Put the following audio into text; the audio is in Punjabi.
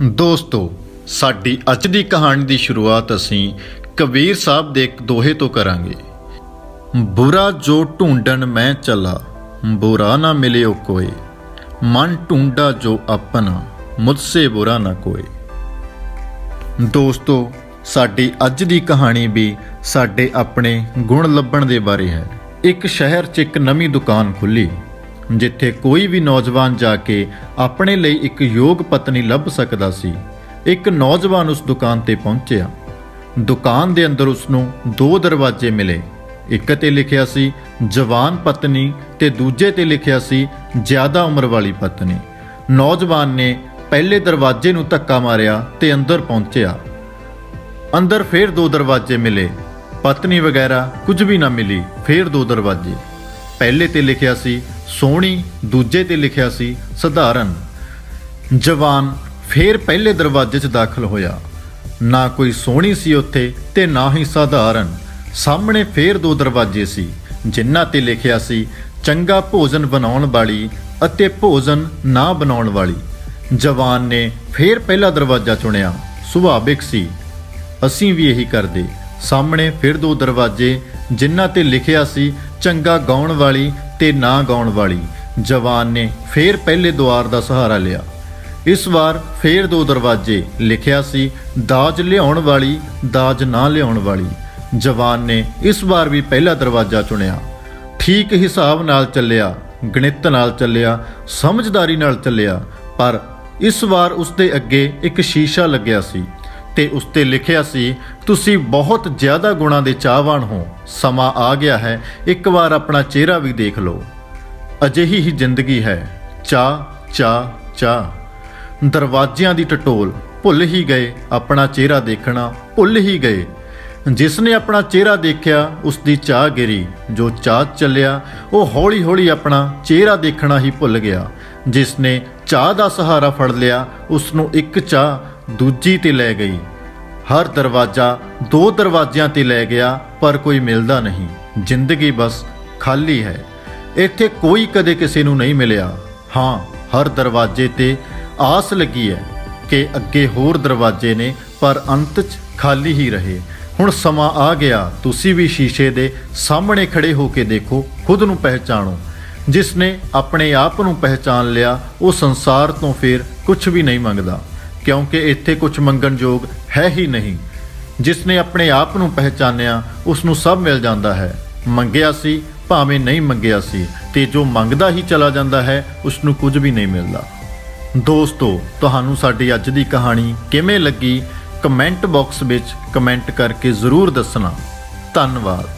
ਦੋਸਤੋ, ਸਾਡੀ ਅੱਜ ਦੀ ਕਹਾਣੀ ਦੀ ਸ਼ੁਰੂਆਤ ਅਸੀਂ ਕਬੀਰ ਸਾਹਿਬ ਦੇ ਇੱਕ ਦੋਹੇ ਤੋਂ ਕਰਾਂਗੇ। ਬੁਰਾ ਜੋ ਢੂੰਡਣ ਮੈਂ ਚਲਾ, ਬੁਰਾ ਨਾ ਮਿਲਿਓ ਕੋਈ। ਮਨ ਢੂੰਡਾ ਜੋ ਆਪਣਾ, ਮੁਝਸੇ ਬੁਰਾ ਨਾ ਕੋਈ। ਦੋਸਤੋ, ਸਾਡੀ ਅੱਜ ਦੀ ਕਹਾਣੀ ਵੀ ਸਾਡੇ ਆਪਣੇ ਗੁਣ ਲੱਭਣ ਦੇ ਬਾਰੇ ਹੈ। ਇੱਕ ਸ਼ਹਿਰ 'ਚ ਇੱਕ ਨਵੀਂ ਦੁਕਾਨ ਖੁੱਲੀ। ਜਿੱਥੇ ਕੋਈ ਵੀ ਨੌਜਵਾਨ ਜਾ ਕੇ ਆਪਣੇ ਲਈ ਇੱਕ ਯੋਗ ਪਤਨੀ ਲੱਭ ਸਕਦਾ ਸੀ, ਇੱਕ ਨੌਜਵਾਨ ਉਸ ਦੁਕਾਨ ਤੇ ਪਹੁੰਚਿਆ। ਦੁਕਾਨ ਦੇ ਅੰਦਰ ਉਸ ਨੂੰ ਦੋ ਦਰਵਾਜ਼ੇ ਮਿਲੇ। ਇੱਕ ਤੇ ਲਿਖਿਆ ਸੀ, ਜਵਾਨ ਪਤਨੀ ਤੇ ਦੂਜੇ ਤੇ ਲਿਖਿਆ ਸੀ, ਜ਼ਿਆਦਾ ਉਮਰ ਵਾਲੀ ਪਤਨੀ। ਨੌਜਵਾਨ ਨੇ ਪਹਿਲੇ ਦਰਵਾਜ਼ੇ ਨੂੰ ਧੱਕਾ ਮਾਰਿਆ ਤੇ ਅੰਦਰ ਪਹੁੰਚਿਆ। ਅੰਦਰ ਫੇਰ ਦੋ ਦਰਵਾਜ਼ੇ ਮਿਲੇ। ਪਤਨੀ ਵਗੈਰਾ ਕੁਝ ਵੀ ਨਾ ਮਿਲੀ, ਫੇਰ ਦੋ ਦਰਵਾਜ਼ੇ। ਪਹਿਲੇ ਤੇ ਲਿਖਿਆ ਸੀ ਸੋਹਣੀ ਦੂਜੇ ਤੇ ਲਿਖਿਆ ਸੀ, ਸਧਾਰਨ। ਜਵਾਨ ਫੇਰ ਪਹਿਲੇ ਦਰਵਾਜ਼ੇ 'ਚ ਦਾਖਲ ਹੋਇਆ। ਨਾ ਕੋਈ ਸੋਹਣੀ ਸੀ ਉੱਥੇ ਤੇ ਨਾ ਹੀ ਸਧਾਰਨ। ਸਾਹਮਣੇ ਫੇਰ ਦੋ ਦਰਵਾਜ਼ੇ ਸੀ, ਜਿਨ੍ਹਾਂ ਤੇ ਲਿਖਿਆ ਸੀ, ਚੰਗਾ ਭੋਜਨ ਬਣਾਉਣ ਵਾਲੀ ਅਤੇ ਭੋਜਨ ਨਾ ਬਣਾਉਣ ਵਾਲੀ। ਜਵਾਨ ਨੇ ਫੇਰ ਪਹਿਲਾ ਦਰਵਾਜ਼ਾ ਚੁਣਿਆ, ਸੁਭਾਵਿਕ ਸੀ। ਅਸੀਂ ਵੀ ਇਹੀ ਕਰਦੇ। ਸਾਹਮਣੇ ਫਿਰ ਦੋ ਦਰਵਾਜ਼ੇ, ਜਿਨ੍ਹਾਂ ਤੇ ਲਿਖਿਆ ਸੀ, ਚੰਗਾ ਗਾਉਣ ਵਾਲੀ ਤੇ ਨਾ ਗਾਉਣ ਵਾਲੀ ਜਵਾਨ ਨੇ ਫੇਰ ਪਹਿਲੇ ਦੁਆਰ ਦਾ ਸਹਾਰਾ ਲਿਆ। ਇਸ ਵਾਰ ਫੇਰ ਦੋ ਦਰਵਾਜ਼ੇ ਲਿਖਿਆ ਸੀ, ਦਾਜ ਲਿਆਉਣ ਵਾਲੀ, ਦਾਜ ਨਾ ਲਿਆਉਣ ਵਾਲੀ। ਜਵਾਨ ਨੇ ਇਸ ਵਾਰ ਵੀ ਪਹਿਲਾ ਦਰਵਾਜ਼ਾ ਚੁਣਿਆ। ਠੀਕ ਹਿਸਾਬ ਨਾਲ ਚੱਲਿਆ, ਗਣਿਤ ਨਾਲ ਚੱਲਿਆ, ਸਮਝਦਾਰੀ ਨਾਲ ਚੱਲਿਆ, ਪਰ ਇਸ ਵਾਰ ਉਸ ਦੇ ਅੱਗੇ ਇੱਕ ਸ਼ੀਸ਼ਾ ਲੱਗਿਆ ਸੀ। ਤੇ ਉਸ ਤੇ ਲਿਖਿਆ ਸੀ, ਤੁਸੀਂ ਬਹੁਤ ਜ਼ਿਆਦਾ ਗੁਣਾਂ ਦੇ ਚਾਹਵਾਨ ਹੋ। ਸਮਾਂ ਆ ਗਿਆ ਹੈ, ਇੱਕ ਵਾਰ ਆਪਣਾ ਚਿਹਰਾ ਵੀ ਦੇਖ ਲਓ। ਅਜਿਹੀ ਹੀ ਜ਼ਿੰਦਗੀ ਹੈ। ਚਾਹ ਚਾਹ ਚਾਹ। ਦਰਵਾਜ਼ਿਆਂ ਦੀ ਟਟੋਲ। ਭੁੱਲ ਹੀ ਗਏ ਆਪਣਾ ਚਿਹਰਾ ਦੇਖਣਾ, ਭੁੱਲ ਹੀ ਗਏ। ਜਿਸ ਨੇ ਆਪਣਾ ਚਿਹਰਾ ਦੇਖਿਆ ਉਸ ਦੀ ਚਾਹ ਗਿਰੀ ਜੋ ਚਾਹ ਚੱਲਿਆ, ਉਹ ਹੌਲੀ-ਹੌਲੀ ਆਪਣਾ ਚਿਹਰਾ ਦੇਖਣਾ ਹੀ ਭੁੱਲ ਗਿਆ। ਜਿਸ ਨੇ ਚਾਹ ਦਾ ਸਹਾਰਾ ਫੜ ਲਿਆ ਉਸ ਨੂੰ ਇੱਕ ਚਾਹ ਦੂਜੀ ਤੇ ਲੈ ਗਈ। ਹਰ ਦਰਵਾਜ਼ਾ ਦੋ ਦਰਵਾਜ਼ਿਆਂ ਤੇ ਲੈ ਗਿਆ, ਪਰ ਕੋਈ ਮਿਲਦਾ ਨਹੀਂ। ਜ਼ਿੰਦਗੀ ਬਸ ਖਾਲੀ ਹੈ। ਇੱਥੇ ਕੋਈ ਕਦੇ ਕਿਸੇ ਨੂੰ ਨਹੀਂ ਮਿਲਿਆ। ਹਾਂ, ਹਰ ਦਰਵਾਜ਼ੇ ਤੇ ਆਸ ਲੱਗੀ ਹੈ ਕਿ ਅੱਗੇ ਹੋਰ ਦਰਵਾਜ਼ੇ ਨੇ, ਪਰ ਅੰਤ 'ਚ ਖਾਲੀ ਹੀ ਰਹੇ। ਹੁਣ ਸਮਾਂ ਆ ਗਿਆ, ਤੁਸੀਂ ਵੀ ਸ਼ੀਸ਼ੇ ਦੇ ਸਾਹਮਣੇ ਖੜੇ ਹੋ ਕੇ ਦੇਖੋ, ਖੁਦ ਨੂੰ ਪਹਿਚਾਣੋ। ਜਿਸ ਨੇ ਆਪਣੇ ਆਪ ਨੂੰ ਪਹਿਚਾਨ ਲਿਆ, ਉਹ ਸੰਸਾਰ ਤੋਂ ਫਿਰ ਕੁਝ ਵੀ ਨਹੀਂ ਮੰਗਦਾ। ਕਿਉਂਕਿ ਇੱਥੇ ਕੁਝ ਮੰਗਣ ਯੋਗ ਹੈ ਹੀ ਨਹੀਂ। ਜਿਸ ਨੇ ਆਪਣੇ ਆਪ ਨੂੰ ਪਹਿਚਾਨਿਆ, ਉਸ ਨੂੰ ਸਭ ਮਿਲ ਜਾਂਦਾ ਹੈ। ਮੰਗਿਆ ਸੀ, ਭਾਵੇਂ ਨਹੀਂ ਮੰਗਿਆ ਸੀ, ਤੇ ਜੋ ਮੰਗਦਾ ਹੀ ਚਲਾ ਜਾਂਦਾ ਹੈ, ਉਸ ਨੂੰ ਕੁਝ ਵੀ ਨਹੀਂ ਮਿਲਦਾ। ਦੋਸਤੋ, ਤੁਹਾਨੂੰ ਸਾਡੀ ਅੱਜ ਦੀ ਕਹਾਣੀ ਕਿਵੇਂ ਲੱਗੀ? ਕਮੈਂਟ ਬਾਕਸ ਵਿੱਚ ਕਮੈਂਟ ਕਰਕੇ ਜ਼ਰੂਰ ਦੱਸਣਾ। ਧੰਨਵਾਦ।